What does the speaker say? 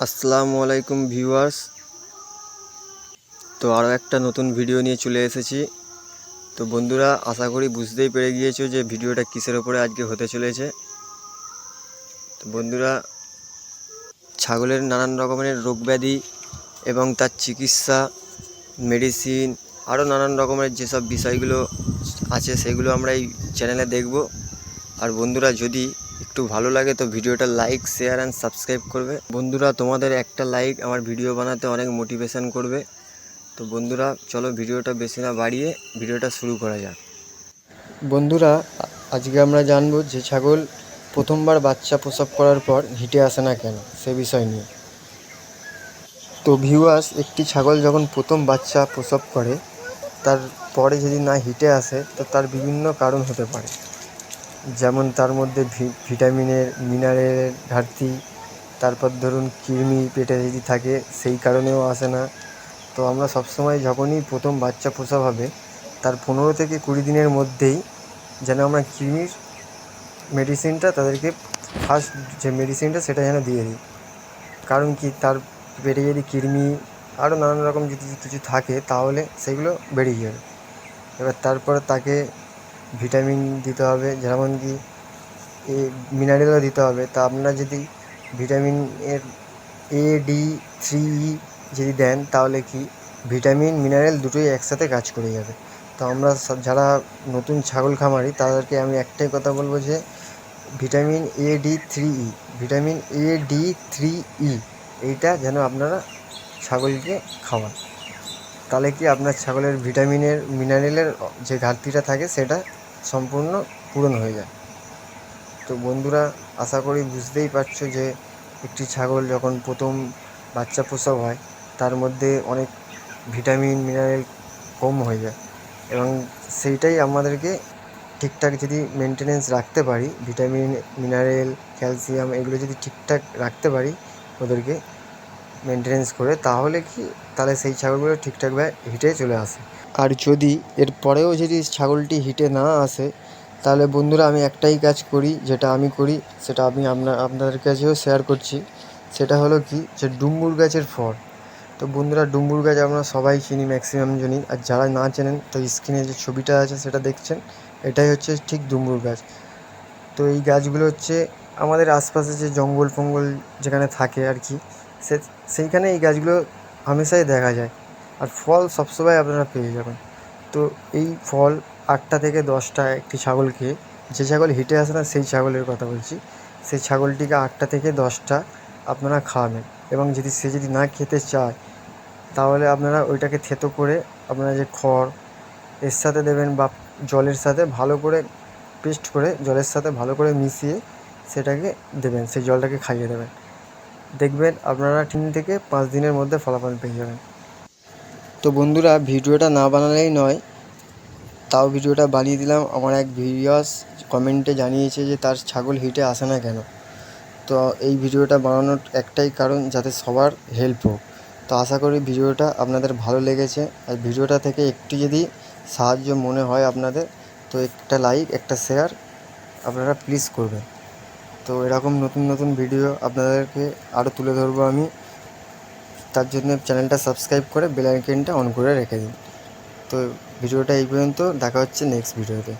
আসসালামু আলাইকুম ভিউয়ার্স। তো আরও একটা নতুন ভিডিও নিয়ে চলে এসেছি। তো বন্ধুরা, আশা করি বুঝতেই পেরে গিয়েছো যে ভিডিওটা কিসের ওপরে আজকে হতে চলেছে। তো বন্ধুরা, ছাগলের নানান রকমের রোগ ব্যাধি এবং তার চিকিৎসা মেডিসিন আরও নানান রকমের যেসব বিষয়গুলো আছে, সেগুলো আমরা এই চ্যানেলে দেখব। আর বন্ধুরা, যদি একটু ভালো লাগে তো ভিডিওটা লাইক শেয়ার অ্যান্ড সাবস্ক্রাইব করবে। বন্ধুরা, তোমাদের একটা লাইক আমার ভিডিও বানাতে অনেক মোটিভেশান করবে। তো বন্ধুরা, চলো ভিডিওটা বেশি না বাড়িয়ে ভিডিওটা শুরু করা যাক। বন্ধুরা, আজকে আমরা জানব যে ছাগল প্রথমবার বাচ্চা প্রসব করার পর হিটে আসে না কেন, সে বিষয় নিয়ে। তো ভিউয়ার্স একটি ছাগল যখন প্রথম বাচ্চা প্রসব করে, তার পরে যদি না হিটে আসে, তো তার বিভিন্ন কারণ হতে পারে। যেমন তার মধ্যে ভিটামিনের, মিনারেলের ঘাটতি, তারপর ধরুন কৃমি পেটে যদি থাকে, সেই কারণেও আসে না। তো আমরা সবসময় যখনই প্রথম বাচ্চা পোষা হবে, তার পনেরো থেকে কুড়ি দিনের মধ্যেই যেন আমরা কৃমির মেডিসিনটা তাদেরকে ফার্স্ট যে মেডিসিনটা সেটা যেন দিয়ে দিই। কারণ কি, তার পেটে যদি কৃমি আরও নানান রকম যদি কিছু থাকে, তাহলে সেগুলো বেরিয়ে যাবে। এবার তারপর তাকে ভিটামিন দিতে হবে, যেমন কি মিনারেলও দিতে হবে। তা আপনারা যদি ভিটামিন এর এ ডি থ্রি ই যদি দেন, তাহলে কি ভিটামিন, মিনারেল দুটোই একসাথে কাজ করে যাবে। তো আমরা যারা নতুন ছাগল খামারি, তাদেরকে আমি একটাই কথা বলব যে vitamin A D three E vitamin A D three E এইটা যেন আপনারা ছাগলকে খাওয়ান। তাহলে কি আপনার ছাগলের ভিটামিনের, মিনারেলের যে ঘাটতিটা থাকে, সেটা সম্পূর্ণ পূরণ হয়ে যায়। তো বন্ধুরা, আশা করি বুঝতেই পারছ যে একটি ছাগল যখন প্রথম বাচ্চা প্রসব হয়, তার মধ্যে অনেক ভিটামিন, মিনারেল কম হয়ে যায় এবং সেইটাই আমাদেরকে ঠিকঠাক যদি মেনটেনেন্স রাখতে পারি, ভিটামিন, মিনারেল, ক্যালসিয়াম এগুলো যদি ঠিকঠাক রাখতে পারি, ওদেরকে মেনটেনেন্স করে, তাহলে কি? তাহলে সেই ছাগলগুলো ঠিকঠাকভাবে হিটে চলে আসে। আর যদি এর পরেও যদি ছাগলটি হিটে না আসে, তাহলে বন্ধুরা আমি একটাই কাজ করি, যেটা আমি করি, সেটা আমি আপনার, আপনাদের কাছেও শেয়ার করছি। সেটা হলো কি? যে ডুমুর গাছের ফল। তো বন্ধুরা ডুমুর গাছ আমরা সবাই চিনি ম্যাক্সিমাম জনই। আর যারা না চেনেন, তো স্ক্রিনে যে ছবিটা আছে, সেটা দেখছেন, এটাই হচ্ছে ঠিক ডুমুর গাছ। তো এই গাছগুলো হচ্ছে আমাদের আশপাশে যে জঙ্গল ফঙ্গল যেখানে থাকে আর কি সে, সেইখানে এই গাছগুলো হামেশাই দেখা যায়। আর ফল সবসময় আপনারা পেয়ে যাবেন। তো এই ফল আটটা থেকে দশটা একটি ছাগলকে যে ছাগল হিটে আসে না, সেই ছাগলের কথা বলছি। সেই ছাগলটিকে আটটা থেকে দশটা আপনারা খাওয়াবেন। এবং যদি সে যদি না খেতে চায়, তাহলে আপনারা ওইটাকে থেতো করে আপনারা যে খড়, এর সাথে দেবেন বা জলের সাথে ভালো করে পেস্ট করে জলের সাথে ভালো করে মিশিয়ে সেটাকে দেবেন, সেই জলটাকে খাইয়ে দেবেন। দেখবেন আপনারা তিন থেকে পাঁচ দিনের মধ্যে ফলাফল পেয়ে যাবেন। তো বন্ধুরা, ভিডিওটা না বানালেই নয়, তাও ভিডিওটা বানিয়ে দিলাম। আমার এক ভিডিওস কমেন্টে জানিয়েছে যে তার ছাগল হিটে আসে না কেন। তো এই ভিডিওটা বানানোর একটাই কারণ যাতে সবার হেল্প হোক। তো আশা করি ভিডিওটা আপনাদের ভালো লেগেছে। আর ভিডিওটা থেকে একটু যদি সাহায্য মনে হয় আপনাদের, তো একটা লাইক, একটা শেয়ার আপনারা প্লিজ করবেন। তো এরকম নতুন নতুন ভিডিও আপনাদেরকে আরও তুলে ধরবো আমি। তার জন্য চ্যানেলটা সাবস্ক্রাইব করে বেল আইকনটা অন করে রেখে দিন। তো ভিডিওটা এই পর্যন্ত, দেখা হচ্ছে নেক্সট ভিডিওতে